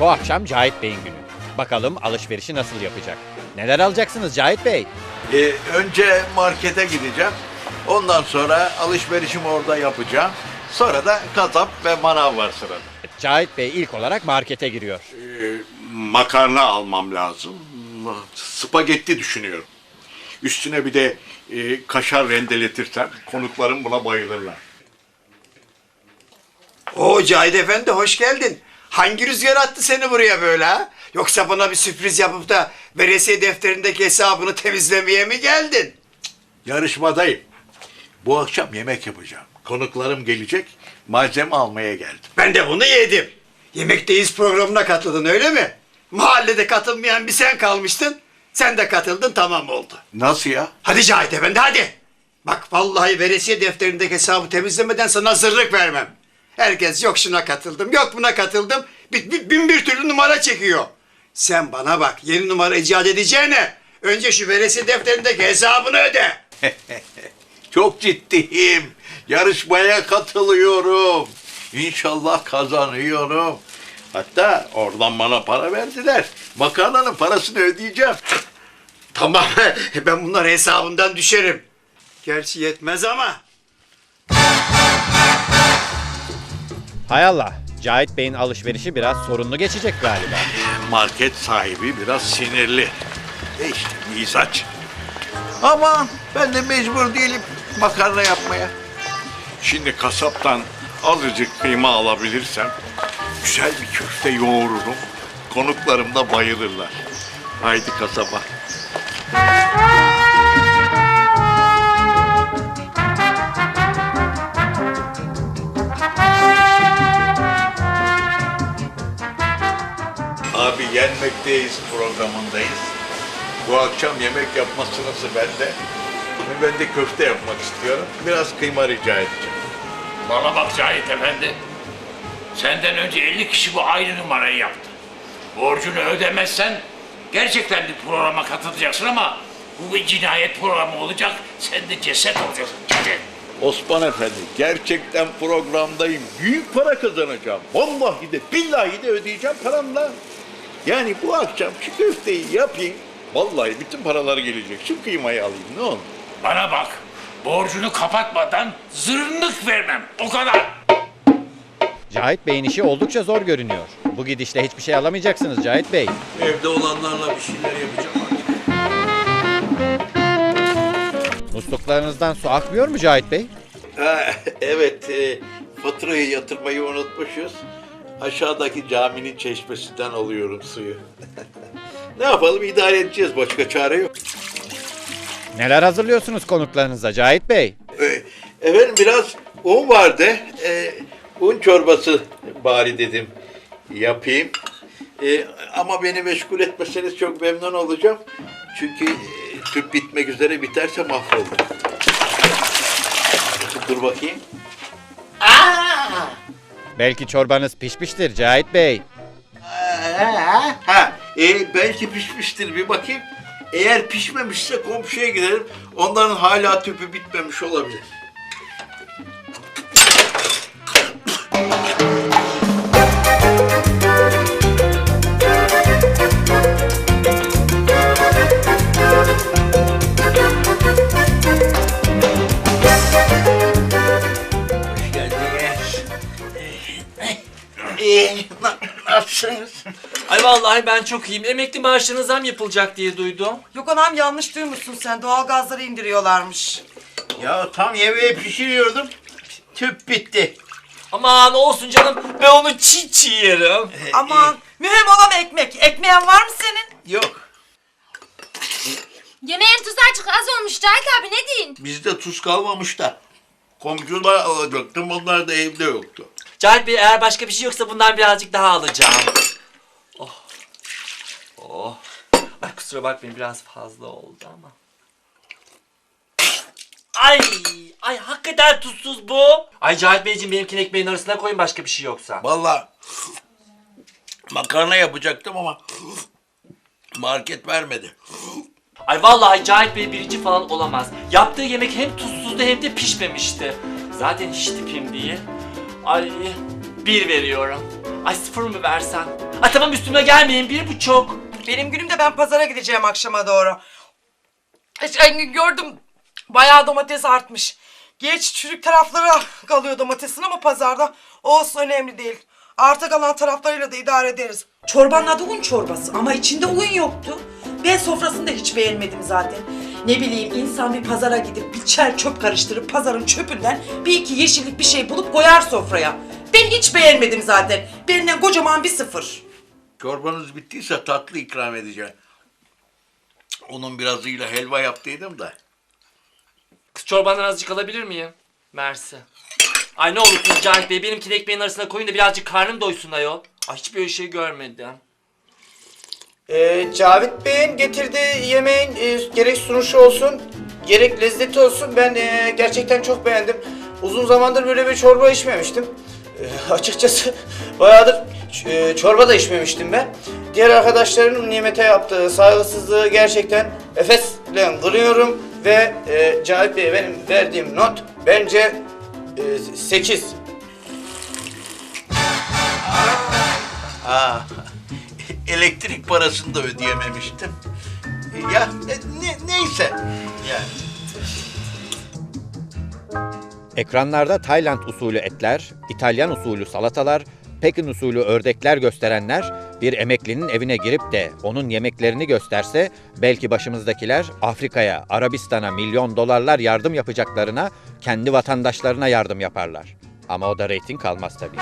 Bu akşam Cahit Bey'in günü. Bakalım alışverişi nasıl yapacak? Neler alacaksınız Cahit Bey? Ee, önce markete gideceğim. Ondan sonra alışverişimi orada yapacağım. Sonra da kasap ve manav var sırada. Cahit Bey ilk olarak markete giriyor. Ee, makarna almam lazım. Spagetti düşünüyorum. Üstüne bir de e, kaşar rendeletirsem konuklarım buna bayılırlar. Oo Cahit Efendi hoş geldin. Hangi rüzgar attı seni buraya böyle ha? Yoksa bana bir sürpriz yapıp da veresiye defterindeki hesabını temizlemeye mi geldin? Yarışmadayım. Bu akşam yemek yapacağım. Konuklarım gelecek. Malzeme almaya geldim. Ben de bunu yedim. Yemekteyiz programına katıldın öyle mi? Mahallede katılmayan bir sen kalmıştın. Sen de katıldın tamam oldu. Nasıl ya? Hadi Cahit Efendi hadi. Bak vallahi veresiye defterindeki hesabı temizlemeden sana zırlık vermem. Herkes yok şuna katıldım, yok buna katıldım. Bir, bir- bin bir türlü numara çekiyor. Sen bana bak yeni numara icat edeceğine önce şu veresiye defterindeki hesabını öde. Çok ciddiyim. Yarışmaya katılıyorum. İnşallah kazanıyorum. Hatta oradan bana para verdiler. Makarnanın parasını ödeyeceğim. Tamam ben bunları hesabından düşerim. Gerçi yetmez ama. Hay Allah, Cahit Bey'in alışverişi biraz sorunlu geçecek galiba. Market sahibi biraz sinirli. E işte mizaç. Aman ben de mecbur değilim makarna yapmaya. Şimdi kasaptan azıcık kıyma alabilirsem güzel bir köfte yoğururum. Konuklarım da bayılırlar. Haydi kasaba. Yenmekteyiz programındayız. Bu akşam yemek yapma sırası bende. Ve ben de köfte yapmak istiyorum. Biraz kıyma rica edeceğim. Bana bak Cahit Efendi. Senden önce 50 kişi bu aynı numarayı yaptı. Borcunu ödemezsen gerçekten bir programa katılacaksın ama bu bir cinayet programı olacak. Sen de ceset olacaksın. Ceset. Osman Efendi gerçekten programdayım. Büyük para kazanacağım. Vallahi de billahi de ödeyeceğim paramla. Yani bu akşam şu köfteyi yapayım. Vallahi bütün paralar gelecek. Şu kıymayı alayım ne olur. Bana bak. Borcunu kapatmadan zırnık vermem. O kadar. Cahit Bey'in işi oldukça zor görünüyor. Bu gidişle hiçbir şey alamayacaksınız Cahit Bey. Evde olanlarla bir şeyler yapacağım artık. Musluklarınızdan su akmıyor mu Cahit Bey? Ha, evet, e, faturayı yatırmayı unutmuşuz. Aşağıdaki caminin çeşmesinden alıyorum suyu. ne yapalım idare edeceğiz başka çare yok. Neler hazırlıyorsunuz konuklarınıza Cahit Bey? E, efendim biraz un vardı. E, un çorbası bari dedim yapayım. E, ama beni meşgul etmeseniz çok memnun olacağım. Çünkü e, tüp bitmek üzere biterse mahvoldum. Dur bakayım. Belki çorbanız pişmiştir Cahit Bey. Ha, e, belki pişmiştir bir bakayım. Eğer pişmemişse komşuya giderim. Onların hala tüpü bitmemiş olabilir. Nasılsınız? Ay vallahi ben çok iyiyim. Emekli maaşlarına zam yapılacak diye duydum. Yok anam yanlış duymuşsun sen. Doğalgazları indiriyorlarmış. Ya tam yemeği pişiriyordum. Tüp bitti. Aman olsun canım. Ben onu çiğ çiğ yerim. Aman mühim olan ekmek. Ekmeğin var mı senin? Yok. Yemeğin tuzu azıcık az olmuş Cahit abi ne deyin? Bizde tuz kalmamış da. Komşular alacaktım. Onlar da evde yoktu. Cahit Bey eğer başka bir şey yoksa bundan birazcık daha alacağım. Oh. Oh. Ay kusura bakmayın biraz fazla oldu ama. Ay, ay hakikaten tuzsuz bu. Ay Cahit Beyciğim benimkini ekmeğin arasına koyun başka bir şey yoksa. Vallahi makarna yapacaktım ama market vermedi. Ay vallahi Cahit Bey birinci falan olamaz. Yaptığı yemek hem tuzsuzdu hem de pişmemişti. Zaten hiç tipim değil. Ay bir veriyorum. Ay sıfır mı versen? Ay tamam üstüme gelmeyin bir buçuk. Benim günümde ben pazara gideceğim akşama doğru. Geçen gün gördüm bayağı domates artmış. Geç çürük taraflara kalıyor domatesin ama pazarda olsun önemli değil. Arta kalan taraflarıyla da idare ederiz. Çorbanın adı un çorbası ama içinde un yoktu. Ben sofrasını da hiç beğenmedim zaten. Ne bileyim insan bir pazara gidip bir çer çöp karıştırıp pazarın çöpünden bir iki yeşillik bir şey bulup koyar sofraya. Ben hiç beğenmedim zaten. Benden kocaman bir sıfır. Çorbanız bittiyse tatlı ikram edeceğim. Onun birazıyla helva yaptıydım da. Kız çorbandan azıcık alabilir miyim? Mersi. Ay ne olursunuz Cahit Bey benimkini ekmeğin arasına koyun da birazcık karnım doysun ayol. Ay hiç böyle şey görmedim. Ee, Cavit Bey'in getirdiği yemeğin e, gerek sunuşu olsun, gerek lezzeti olsun ben e, gerçekten çok beğendim. Uzun zamandır böyle bir çorba içmemiştim. E, açıkçası bayağıdır e, çorba da içmemiştim ben. Diğer arkadaşlarımın nimete yaptığı saygısızlığı gerçekten efesle kırıyorum ve e, Cavit Bey'e benim verdiğim not bence e, 8. Aa, elektrik parasını da ödeyememiştim. Ya e, ne, neyse. Yani. Ekranlarda Tayland usulü etler, İtalyan usulü salatalar, Pekin usulü ördekler gösterenler bir emeklinin evine girip de onun yemeklerini gösterse belki başımızdakiler Afrika'ya, Arabistan'a milyon dolarlar yardım yapacaklarına kendi vatandaşlarına yardım yaparlar. Ama o da reyting kalmaz tabii.